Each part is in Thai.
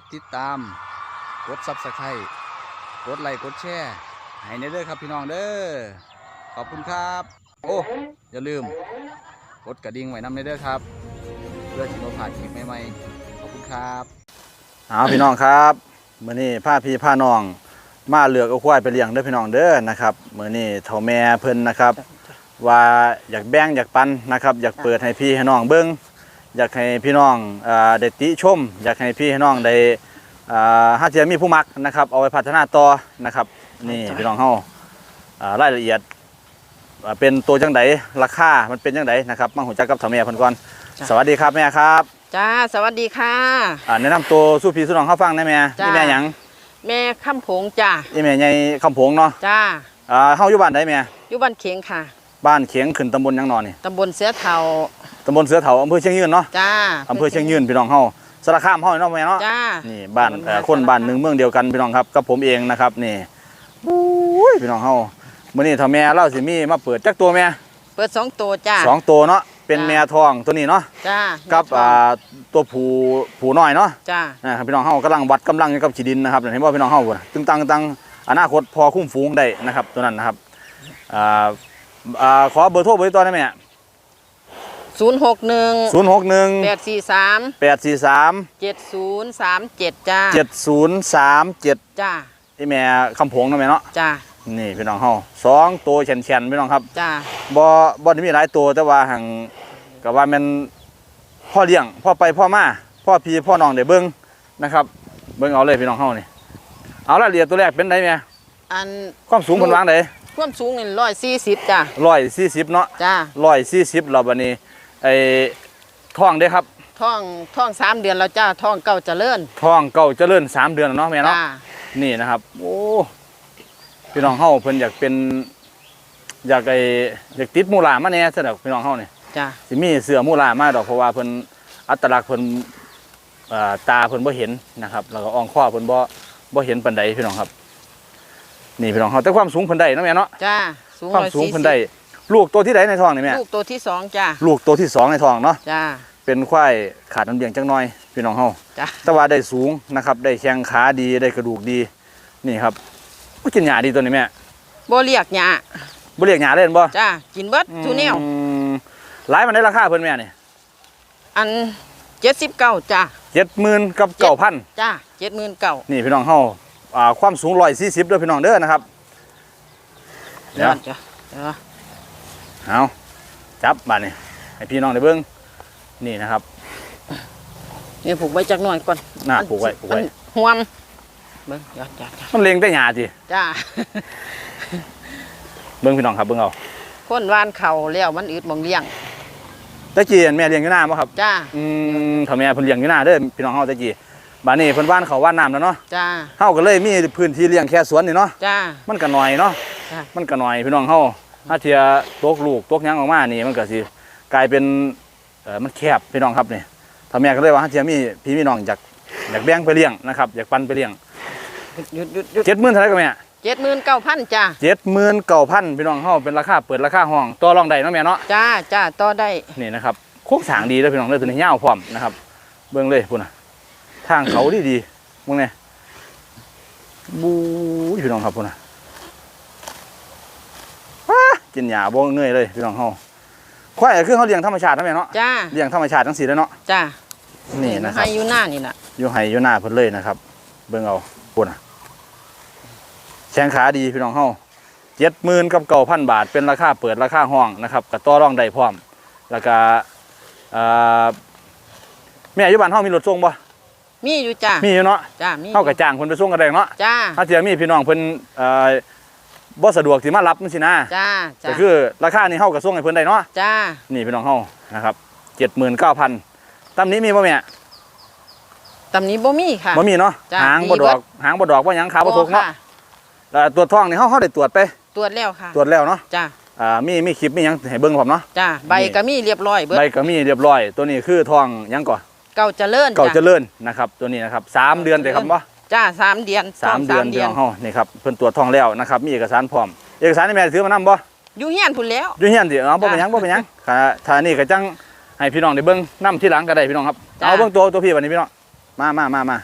ดติดตาม กดซับสไครต์กดไลค์กดแชร์ให้ในเด้อครับพี่น้องเด้อขอบคุณครับ โอ้อย่าลืม กดกระดิ่งไว้นำในเด้อครับ เพื่อที่เราผ่านคลิปใหม่ๆขอบคุณครับเอาพี่น้องครับมื้อนี้พาพี่พาน้องมาเลือกเอาควายไปเลี้ยงเด้อพี่น้องเด้อนะครับมื้อนี้เฒ่าแม่เพิ่นนะครับ ว่าอยากแบ่งอยากปันนะครับ อยากเปิดให้พี่ให้น้องเบิ่ง อยากให้พี่น้องเอ่อได้ติชม อยากให้พี่ให้น้องได้อ่าถ้าจะมีผู้มักนะครับ เอาไปพัฒนาต่อนะครับนี่พี่น้องเฮาอ่ารายละเอียดอ่าเป็นตัวจังไดราคา มันเป็นจังไดนะครับมาหูจักกับเฒ่าแม่เพิ่นก่อนจ้ะสวัสดีครับแม่ครับจ้าสวัสดีค่ะอ่าแนะนำตัวสู้พี่สู้น้องเฮาฟังได้แม่จ้ะนี่แม่หยังแม่ข้ามผงจ้านี่แม่ใหญ่คำผงเนาะจ้าอ่าเฮาอยู่บ้านใดแม่อยู่บ้านเขียงค่ะ บ้านเขียงขึ้นตำบลหยังนอนนี่ตำบลเสือเทาตำบลเสือเถาอำเภอเชียงยืนเนาะจ้าอำเภอเชียงยืนพี่น้องเฮาสารคามเฮาเนาะแม่เนาะจ้านี่บ้านมันเอ่อมาคนสารบ้านคามหนึ่งเมืองเดียวกันพี่น้องครับกับผมเองนะครับนี่อุ้ยพี่น้องเฮามื้อนี้ถ้าแม่เล่าสิมีมาเปิดจักตัวแม่เปิดสองตัวจ้าสองตัวเนาะเป็นจ้ะแม่ทองตัวนี้เนาะจ้ากับแม่ทองอ่าตัวผู้ผู้น้อยเนาะจ้านะครับพี่น้องเฮากำลังวัดกำลังอยู่กับขีดินนะครับเห็นบ่พี่น้องเฮาบ่น่ะตึงตังตังอนาคตพอคุ้มฟูงได้นะครับตัวนั้นนะครับอ่า อ่าขอเบอร์โทรเบอร์ติดต่อได้ไหมศูนย์หกหนึ่งศูนย์หกหนึ่งแปดสี่สามแปดสี่สามเจ็ดศูนย์สามเจ็ดจ้าเจ็ดศูนย์สามเจ็ดจ้าที่แม่คำผงเนาะแม่เนาะจ้านี่พี่น้องเฮาสองตัวแฉนๆพี่น้องครับจ้าบ่บ่ได้มีหลายตัวแต่ว่าหังก็ว่าแมันพ่อเลี้ยงพ่อไปพ่อมาพ่อพี่พ่อน้องได้เบิ่งนะครับ เบิ่งเอาเลยพี่น้องเฮานี่เอาละเอียดตัวแรกเป็นไดแม่อันความสูงเพิ่นวางได้ ความสูงนี่ร้อยสี่สิบจ้า140เนาะจ้า140แล้วบัดนี้ไอ้ท้องเด้ครับท้องท้องสามเดือนแล้วจ้าท้องเก่าเจริญท้องเก่าเจริญสามเดือนแล้วเนาะแม่เนาะจ้านี่นะครับ โอ้พี่น้องเฮาเพิ่นอยากเป็น อยากไอ้อยากติดหมู่หลานมาแน่ซะดอกพี่น้องเฮานี่จ้าสิมีเสือมูลามาดอกเพราะว่าเพิ่นอัตลักษณ์เพิ่นเอ่อตาเพิ่นบ่เห็นนะครับ แล้วก็อ่องข้อเพิ่นบ่บ่เห็นปานใดพี่น้องครับ นี่พี่น้องเฮาแต่ความสูงเพิ่นได้เนาะแม่เนาะจ้าสูงความร้อยสูงสี่เพิ่นสิได้บลูกตัวที่ใดในท้องนี่แม่ลูกตัวที่สองจ้าลูกตัวที่สองในท้องเนาะจ้าเป็นควายขาดน้ำเลี้ยงจังน้อยพี่น้องเฮาจ้าแต่ว่าได้สูงนะครับได้แข้งขาดีได้กระดูกดีนี่ครับบ่กินหญ้าดีตัวนี้แม่บ่เรียกหยาบ่เรียกหญ้าเล่นบ่จ้ากินเบิดทุแนวอืมหลายมันได้ราคาเพิ่นแม่นี่อันเจ็ดสิบเก้าจ้า70,000กับ9,000จ้าเจ็ดหมื่นเก้านี่พี่น้องเฮา อ่าความสูง140เด้อพี่น้องเด้อนะครับ เดี๋ยว จ้าเดี๋ยวเอาจับบาดนี้ให้พี่น้องได้เบิ่งนี่นะครับ นี่ผูกไว้จักหน่อยก่อนหน้าปลูกไว้ปลูกไว้ มันห่วมเบิ่งจ้าจ้าจ้ามันเล็งแต่หญ้าติจ้า เบิ่งพี่น้องครับเบิ่งเอาคนวานเข่าแล้วมันอึดหมองเลี้ยงแต่กี้อันแม่เลี้ยงอยู่หน้าบ่ครับ จ้า อืมถ้าแม่เพิ่นเลี้ยงอยู่หน้าเด้อพี่น้องเฮาแต่กี้ บาดนี้เพิ่นว่านเขาว่านน้ำแล้วเนาะจ้าเฮาก็เลยมีพื้นที่เลี้ยงแค่สวนนี่เนาะจ้า มันก็น้อยเนาะจ้ามันก็น้อยพี่น้องเฮาถ้าเทียตกลูกตกหยังออกมานี่มันก็สิกลายเป็นเอ่อมันแคบพี่น้องครับนี่ถ้าแม่ก็เลยว่าถ้าเทียมีพี่มีน้องอยากอยากแบ่งไปเลี้ยงนะครับอยากปันไปเลี้ยงหยุดหยุดหยุด70,000เท่าไหร่ก็แม่เจ็ดหมื่นเก้าพันจ้าเจ็ดหมื่นเก้าพันพี่น้องเฮาเป็นราคาเปิดราคาห้องต่อรองได้เนาะแม่เนาะ จ้าจ้าต่อได้ นี่นะครับโค้งสร้างดีแล้วพี่น้องเลยตัวนี้ยาวพร้อมนะครับเบิ่งเลยพุ่นน่ะ ทางเขาดีดีๆมึงเนี่ยบู๊ยพี่น้องครับพุ่นน่ะว้ากินหญ้าบ่เหนื่อยเลยพี่น้องเฮาควายก็คือเขาเลี้ยงธรรมชาตินะแม่เนาะจ้าเลี้ยงธรรมชาติทั้งสี่แล้วเนาะจ้านี่นะครับให้อยู่หน้านี่น่ะอยู่ไห้อยู่หน้าเพิ่นเลยนะครับ เบิ่งเอาพุ่นน่ะแข้งขาดีพี่น้องเฮาเจ็ดหมื่นกับเก้าพันบาท เป็นราคาเปิดราคาห้องนะครับกับต่อรองได้พร้อม แล้วก็เอ่อแม่อยู่บ้านเฮามีรถส่งบ่ มีอยู่จ้ามีอยู่เนาะจ้ามีเฮาก็จ้างเพิ่นไปส่งกันได้เนาะจ้าถ้าเทียมีพี่น้องเพิ่นเอ่อบ่สะดวกสิมารับจังซี่นะจ้าจ้าก็คือราคานี้เฮาก็ส่งให้เพิ่นได้เนาะจ้านี่พี่น้องเฮานะครับ79,000ตำนี้มีบ่แม่ตำนี้บ่มีค่ะบ่มีเนาะจ้ะหางมีบ่ดเบิอดกหางบ่ดอกบ่หยังขาบ่ทกเนาะค่ะแล้วตรวจท้องนี่เฮาเฮาได้ตรวจไป ตรวจแล้วค่ะ ตรวจแล้วเนาะจ้าอ่ามีมีคลิปมีหยังให้เบิ่งพร้อมเนาะจ้าใบนี่ก็มีเรียบร้อยเบิดใบก็มีเรียบร้อย ตัวนี้คือท้องหยังก่อน เก่าเจริญเก่าเจจ้าริญนะครับตัวนี้นะครับสามเดือนแต่ครับบ่จ้าสามเดือนสามท้งเดือนพี่น้องเฮานี่ครับเพิ่นตรวจท้องแล้วนะครับมีเอกสารพร้อม เอกสารนี่แม่ถือมานํบ่อยู่เฮียนพุ่นแล้วอยู่เฮียนสิเอาบ่เป็นหยังจ้ะบ่เป็นหยังถ้าถ้านี่ก็จังให้พี่น้องได้เบิ่งนํที่หลังก็ได้พี่น้องครับจ้ะเอาเบิ่งตัวตัวพี่บัดนี้พี่น้องมามามามา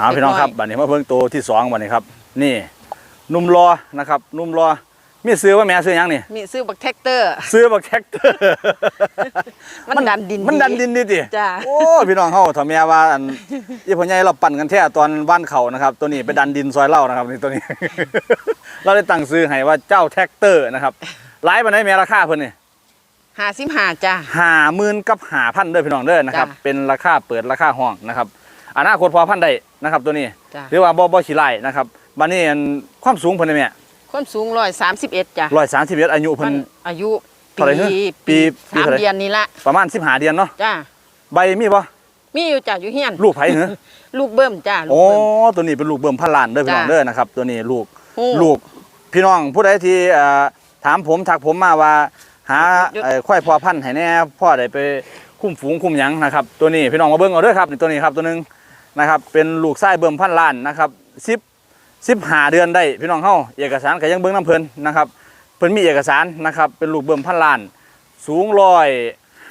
เอาพี่น้องครับบัดนี้มาเบิ่งตัวที่สองบัดนี้ครับ นี่หนุ่มรอนะครับหนุ่มรอ มีซื้อว่าแม่ซื้อหยังนี่มีซื้อบักแท็กเตอร์ ซื้อบักแท็กเตอร์ มันดันดินมันดันดินดิติจ้าโอ้พี่น้องเฮาถ้าแม่ว่าอันอีพ่อใหญ่เราปั่นกันแท้ตอนบ้านเขานะครับ ตัวนี้ไปดันดินซอยเล่านะครับนี่ตัวนี้ เราได้ตั้งซื้อให้ว่าเจ้าแท็กเตอร์นะครับหลายปานใดแม่ราคาเพิ่นนี่ห้าสิบห้าจ้าห้าหมื่นกับห้าพันเด้อพี่น้องเด้อนะครับ จ้ะเป็นราคาเปิดราคาห้องนะครับอนาคตพอพันได้นะครับ ตัวนี้ จ้าหรือว่าบ่บ่ขี้ไล่นะครับบัดนี้อันความสูงเพิ่นนี่แม่ ความสูงร้อยสามสิบเอ็ดจ้า131อายุเพิ่นอายุเท่าไหร่ปีฮะปีปีสามเท่าไหร่เดือนนี่ละประมาณ15เดือนเนาะจ้าใบมีบ่มีอยู่จ้าอยู่เฮียนลูกไผเหรอลูกเบิ่มจ้าลูโอ้กเบิ่มตัวนี้เป็นลูกเบิ่มพันล้านเด้อพี่น้องจ้ะเด้อนะครับ ตัวนี้ลูกฮู้ลูกพี่น้องผู้ใดที่เอ่อถามผมทักผมมาว่าหาหยุดเอ่อควายพ่อพันธุ์ให้แน่พ่อได้ไปคุ้มฝูงคุ้มหยังนะครับ ตัวนี้พี่น้องมาเบิ่งเอาเด้อครับนี่ตัวนี้ครับตัวหนึงนะครับ เป็นลูกไส้เบิ่มพันล้านนะครับสิบ สิบห้าเดือนได้พี่น้องเฮาเอกสารก็ยังเบิ่งน้ำเพิ่นนะครับเพิ่นมีเอกสารนะครับเป็นลูกเบิ่มพันล้าน สูงร้อย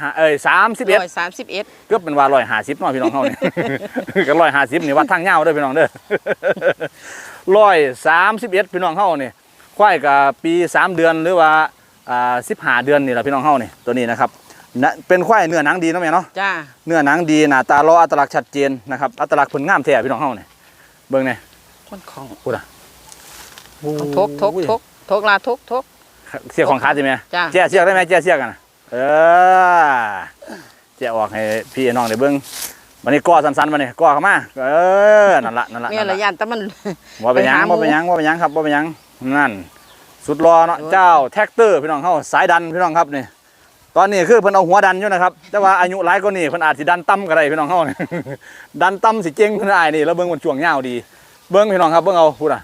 ห้าเอ้ยสามสิบเอ็ดร้อยสามสิบเอ็ดเกือบเป็นว่าร้อยห้าสิบเนาะพี่น้องเฮานี่ก็ร้อยห้าสิบนี่วัดทางเงาวเด้อพี่น้องเด้อร้อยสามสิบเอ็ดพี่น้องเฮานี่ควายกับปีสามเดือนหรือว่าอ่าสิบห้าเดือนนี่แหละพี่น้องเฮานี่ตัวนี้นะครับนะเป็นควายเนื้อหนังดีเนาะแม่เนาะจ้าเนื้อหนังดีหน้าตาล้ออัตลักษณ์ชัดเจนนะครับอัตลักษณ์เพิ่นงามแท้พี่น้องเฮานี่เบิ่งนี่ คนของพูดอะทกทกทกทกลาทกทกเสียของขาดใช่ไหมจ้ะแจ้เสียกได้ไหมแจ้เสียกกันน่ะเออแจ้ออกให้พี่น้องได้เบิ่งวันนี้ก้อสั้นๆมานี่ก้อเข้ามาเออนั่นละนั่นละมีนั่อะนไรละยันแต่มันว่าเป็นหยังไปหาหมู่ว่าเป็นหยังว่าเป็นหยังครับว่าเป็นหยังนั่น สุดรอเนาะโอ้ยเจ้าแท็กเตอร์พี่น้องเขาสายดันพี่น้องครับนี่ตอนนี้คือเพิ่นเอาหัวดันอยู่นะครับ แต่ว่าอายุหลายกว่านี้เพิ่นอาจสิดันต่ำก็ได้พี่น้องเขานี่ดันต่ำสิเจ๊งเพิ่นได้นี่แล้วเบิ่งมันช่วงยาวดี เบิ่งพี่น้องครับเบิ่งเอาพูดอะ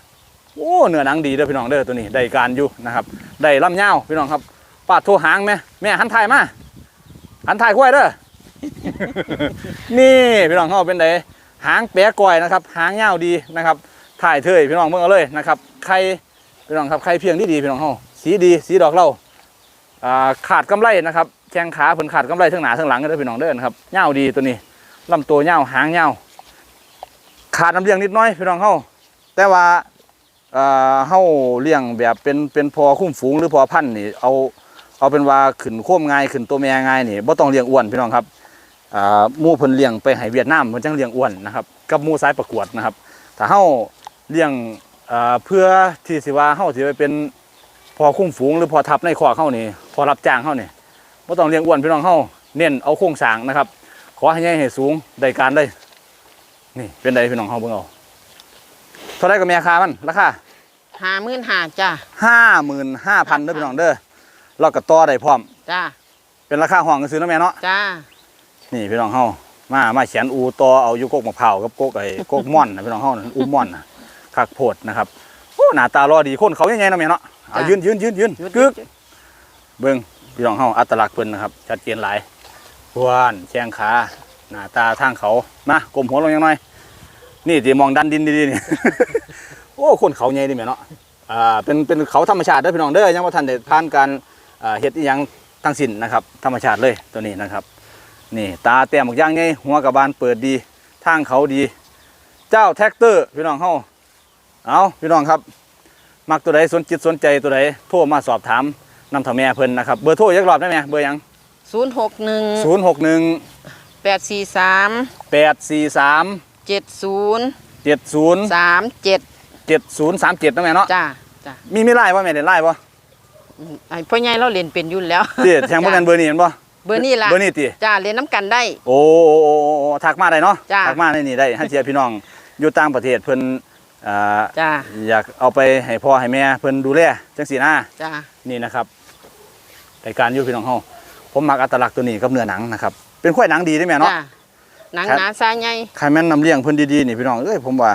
โอ้เนื้อหนังดีเด้อพี่น้องเด้อตัวนี้ได้การอยู่นะครับได้ลำยาพี่น้องครับปาดโทรหางแม่แม่หันถ่ายมาหันถ่ายควยเด้อนี่พี่น้องเขาเป็นไดหางแปะก่อยนะครับ หางยาดีนะครับถ่ายเทยพี่น้องเบิ่งเอาเลยนะครับไข่พี่น้องครับไข่เพียงที่ดีพี่น้องเขาสีดีสีดอกเล่าอ่าขาดกำไรนะครับแข้งขาเพิ่นขาดกำไรทั้งหน้าทั้งหลังก็ได้อพี่น้องเด้อนะครับยาดีตัวนี้ลำตัวยาหางยา ขาดน้ำเลี้ยงนิดน้อยพี่น้องเขาแต่ว่าเอ่อเฮาเลี้ยงแบบเป็นเป็นพอคุ้มฝูงหรือพอพันธุ์นี่เอาเอาเป็นว่าขึ้นโค้มง่ายขึ้นตัวแม่ง่ายนี่บ่ต้องเลี้ยงอ้วนพี่น้องครับมู่เพิ่นเลี้ยงไปให้เวียดนามเพิ่นจังเลี้ยงอ้วนนะครับกับมู่สายประกวดนะครับถ้าเฮาเลี้ยงเพื่อที่สิว่าเฮาสิไปเป็นพอคุ้มฝูงหรือพอทับในคอเฮานี่พอรับจ้างเฮานี่บ่ต้องเลี้ยงอ้วนพี่น้องเฮาเน้นเอาโครงสร้างนะครับ ขอให้ใหญ่ให้สูงได้การเลย นี่เป็นไดพี่น้องเฮาเบิ่งเอาเท่าไรก็แม่ค้ามันราคาห้าหมื่นห้าจ้า55,000เด้อพี่น้องเด้อเราก็ต่อได้พร้อม จ้าเป็นราคาห้องซื้อเนาะแม่เนาะจ้านี่พี่น้องเฮามามาเขียนอูต่อเอาอยู่กกมะพร้าวกับกกไอ้กกม่อนนะพี่น้องเฮานะอูม่อนนะคักโพดนะครับโอ้หน้าตารอดีคนเขาใหญ่ๆเนาะแม่เนาะเอายืนยืนยืนยืนหยุดกึกเบิ่งพี่น้องเฮาอัตลักษณ์เพิ่นนะครับชัดเจนหลายพวนแข้งขา หน้าตาทางเขานะกลมหัวลงยังน้อย นี่ดีมองดันดินดีๆนี่ โอ้คนเขาใหญ่ดิหม่เนาะอ่าเป็นเป็นเขาธรรมชาติเด้อพี่น้องเด้อยังว่าท่านเด็ผ่านการเฮ็ดอีหยังทั้งสิ้นนะครับ ธรรมชาติเลยตัวนี้นะครับ นี่ตาแต้มบักย่างไงหัวกระบาลเปิดดีทางเขาดี เจ้าแท็กเตอร์พี่น้องเฮาเอาพี่น้องครับ มักตัวใดสนจิตสนใจตัวใดโทรมาสอบถามนำถ่าแม่เพิ่นนะครับ เบอร์โทรยักรอบได้ไหมเบอร์หยัง0 6 1 0 6 1 แปดสี่สามแปดสี่สามเจ็ดศูนย์เจ็ดศูนย์สามเจ็ดเจ็ดศูนย์สามเจ็ดนะแม่เนาะจ้าจ้ามีไม่ไล่ป่ะแม่เด่นไล่ป่ะไอ้พ่อใหญ่เราเรียนเป็นอยุ่นแล้วที่แทงพวกนั้นเบอร์นี้เห็นป่ะเบอร์นี่ล่ะเบอร์นี่ติจ้าเรียนน้ำกันได้ โอ้โอ้โอ้โอ้โอ้ทักมาได้เนาะจ้ะทักมาในนี่ได้ให้เชียร์พี่น้องอยู่ต่างประเทศเพิ่นอ่าจ้าอยากเอาไปให้พ่อให้แม่เพิ่นดูแลจังสีนะจ้านี่นะครับรายการอยู่พี่น้องเฮาผมมักอัตลักษณ์ตัวนี้กับเนื้อหนังนะครับ เป็นควายหนังดีได้แม่เนาะจ้าหนังครับหนาซาใหญ่ใครแม่นนำเลี้ยงเพิ่นดีๆนี่พี่น้องเอ้ยผมว่า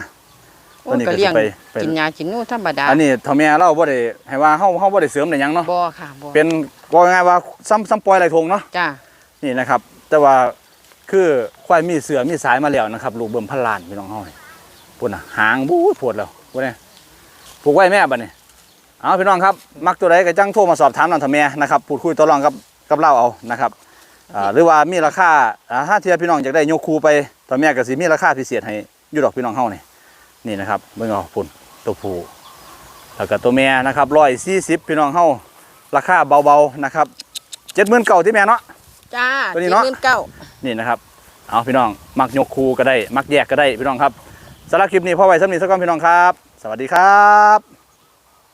โอ้ตัวนี้ก็ก็เลี้ยงสิไปไป กินยากินนู่ธรรมดาอันนี้เท่าแม่เราบ่ได้ให้ว่าเฮาเฮาบ่ได้เสริมได้หยังเนาะบ่ค่ะบ่เป็นว่าง่ายๆว่าซ้ำซ้ำปล่อยไหลทงเนาะจ้านี่นะครับ แต่ว่าคือควายมีเสือมีสายมาแล้วนะครับลูกเบิ่มพันล้านพี่น้องเฮานี่พุ่นน่ะหางบู๊ดปวดแล้วพุ่นนี่ผูกไว้แม่บัดนี้เอาพี่น้องครับ มักตัวใดก็จังโทรมาสอบถามน้องทำแม่นะครับพูดคุยต่อรองกับกับเราเอานะครับ อ่าหรือว่ามีราคาอ่าถ้าเทียพี่น้องอยากได้ยกคูไปทำแม่ก็สิมีราคาพิเศษให้อยู่ดอกพี่น้องเฮานี่นี่นะครับเบิ่งเอาพุ่นตัวผู้แล้วก็ตัวแม่นะครับ140พี่น้องเฮาราคาเบาๆนะครับ70,000เก่าที่แม่เนาะ จ้าตัวนี้เนาะจ็ดหมื่เก้านี่นะครับ เอาพี่น้อง มักยกคูก็ได้ มักแยกก็ได้พี่น้องครับสำหรับคลิปนี้พ่อไว้สำนีสักก่อนพี่น้องครับ สวัสดีครับ